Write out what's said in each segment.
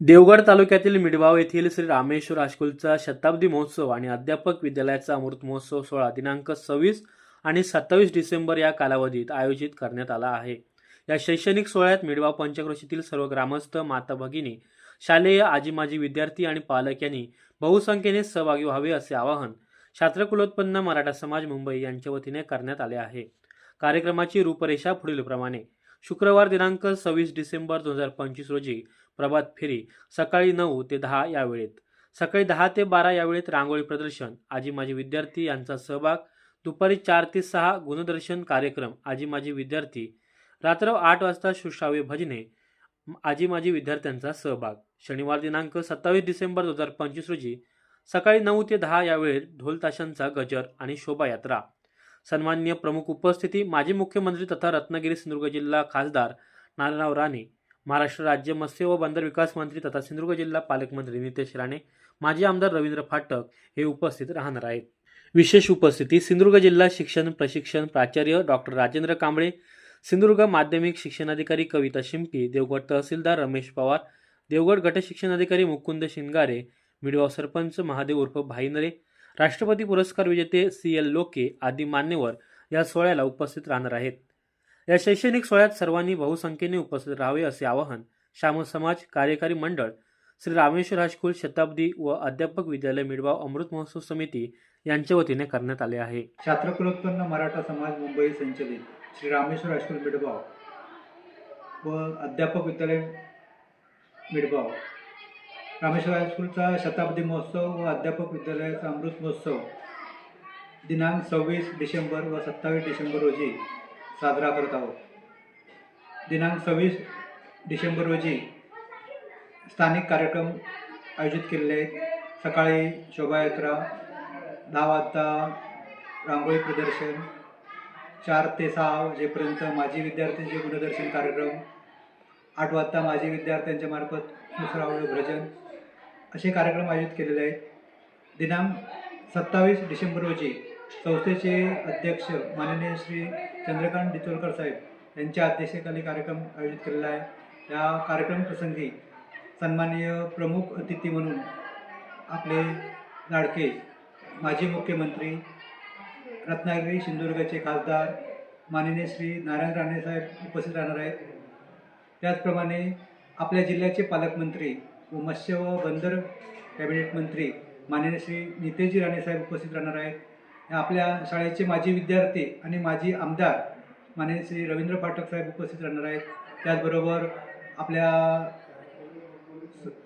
देवगड तालुक्यातील मिडवाव येथील श्री रामेश्वर हायस्कूलचा शताब्दी महोत्सव आणि अध्यापक विद्यालयाचा अमृत महोत्सव सोहळा दिनांक सव्वीस आणि सत्तावीस डिसेंबर या कालावधीत आयोजित करण्यात आला आहे. या शैक्षणिक सोहळ्यात मिडवाव पंचक्रोशीतील सर्व ग्रामस्थ माता भगिनी शालेय आजी माजी विद्यार्थी आणि पालक यांनी बहुसंख्येने सहभागी व्हावे असे आवाहन शास्त्रकुलोत्पन्न मराठा समाज मुंबई यांच्या वतीने करण्यात आले आहे. कार्यक्रमाची रूपरेषा पुढीलप्रमाणे शुक्रवार दिनांक सव्वीस डिसेंबर दोन हजार पंचवीस रोजी प्रभात फेरी सकाळी नऊ ते दहा या वेळेत सकाळी दहा ते बारा या वेळेत रांगोळी प्रदर्शन. आजी माजी विद्यार्थी यांचा सहभाग. दुपारी चार ते सहा गुणदर्शन कार्यक्रम. आजी माजी विद्यार्थी. रात्र आठ वाजता सुश्राव्य भजने. आजी माजी विद्यार्थ्यांचा सहभाग. शनिवार दिनांक सत्तावीस डिसेंबर दोन हजार पंचवीस रोजी सकाळी नऊ ते दहा या वेळेत ढोलताशांचा गजर आणि शोभायात्रा. सन्माननीय प्रमुख उपस्थिती माजी मुख्यमंत्री तथा रत्नागिरी सिंधुदुर्ग जिल्हा खासदार नारायणराव राणे. महाराष्ट्र राज्य मत्स्य व बंदर विकास मंत्री तथा सिंधुदुर्ग जिल्हा पालकमंत्री नितेश राणे माजी आमदार रवींद्र फाटक हे उपस्थित राहणार आहेत. विशेष उपस्थिती सिंधुदुर्ग जिल्हा शिक्षण प्रशिक्षण प्राचार्य डॉक्टर राजेंद्र कांबळे सिंधुदुर्ग माध्यमिक शिक्षणाधिकारी कविता शिंपी देवगड तहसीलदार रमेश पवार देवगड गट शिक्षणाधिकारी मुकुंद शिंगारे मिडवा सरपंच महादेव उर्फ भाईनरे राष्ट्रपती पुरस्कार विजेते सी एल लोके आदी मान्यवर या सोहळ्याला उपस्थित राहणार आहेत. या शैक्षणिक सोहळ्यात सर्वांनी बहुसंख्येने उपस्थित राहावे असे आवाहन श्याम समाज कार्यकारी मंडळ श्री रामेश्वर हायस्कूल शताब्दी व अध्यापक विद्यालय मिडगाव अमृत महोत्सव समिती यांच्या वतीने करण्यात आले आहे. छात्रकुलोत्पन्न मराठा समाज मुंबई संचलित श्री रामेश्वर हायस्कूल मिडबाव व अध्यापक विद्यालय मिडबाव रामेश्वर हायस्कूलचा शताब्दी महोत्सव व अध्यापक विद्यालयाचा अमृत महोत्सव दिनांक सव्वीस डिसेंबर व सत्तावीस डिसेंबर रोजी साजरा करत आहोत. दिनांक सव्वीस डिसेंबर रोजी स्थानिक कार्यक्रम आयोजित केलेले आहेत सकाळी शोभायात्रा दहा वाजता रांगोळी प्रदर्शन चार ते सहा वाजेपर्यंत माजी विद्यार्थ्यांचे गुणदर्शन कार्यक्रम आठ वाजता माजी विद्यार्थ्यांच्या मार्फत मुसरावळ भ्रजन असे कार्यक्रम आयोजित केलेले आहेत. दिनांक सत्तावीस डिसेंबर रोजी संस्थेचे अध्यक्ष माननीय श्री चंद्रकांत डिचोलकर साहेब यांच्या अध्यक्षतेखाली कार्यक्रम आयोजित केलेला आहे. या कार्यक्रम प्रसंगी सन्माननीय प्रमुख अतिथी म्हणून आपले लाडके माजी मुख्यमंत्री रत्नागिरी सिंधुदुर्गचे खासदार माननीय श्री नारायण राणे साहेब उपस्थित राहणार आहेत. त्याचप्रमाणे आपल्या जिल्ह्याचे पालकमंत्री व मत्स्य व बंदर कॅबिनेट मंत्री माननीय श्री नितेशजी राणे साहेब उपस्थित राहणार आहेत. आपल्या शाळेचे माजी विद्यार्थी आणि माजी आमदार माननीय श्री रवींद्र पाठक साहेब उपस्थित राहणार आहेत. त्याचबरोबर आपल्या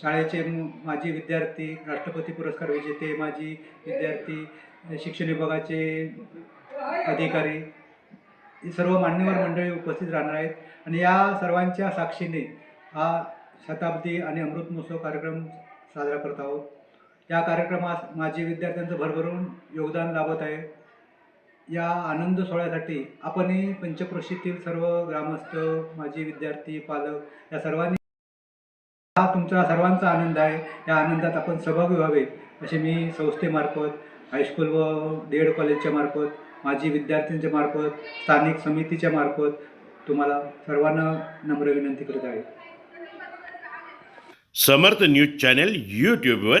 शाळेचे माजी विद्यार्थी राष्ट्रपती पुरस्कार विजेते माजी विद्यार्थी शिक्षण विभागाचे अधिकारी ही सर्व मान्यवर मंडळी उपस्थित राहणार आहेत. आणि या सर्वांच्या साक्षीने हा शताब्दी आणि अमृत महोत्सव कार्यक्रम साजरा करत आहोत. या कार्यक्रमात माझे विद्यार्थ्यांचं भरभरून योगदान लाभत आहे. या आनंद सोहळ्यासाठी आपणही पंचक्रोशीतील सर्व ग्रामस्थ माजी विद्यार्थी पालक या सर्वांनी हा तुमचा सर्वांचा आनंद आहे. या आनंदात आपण सहभागी व्हावे असे मी संस्थेमार्फत हायस्कूल व डी एड कॉलेजच्या मार्फत माजी विद्यार्थ्यांच्या मार्फत स्थानिक समितीच्या मार्फत तुम्हाला सर्वांना नम्र विनंती करत आहे. समर्थ न्यूज चॅनेल यूट्यूबवर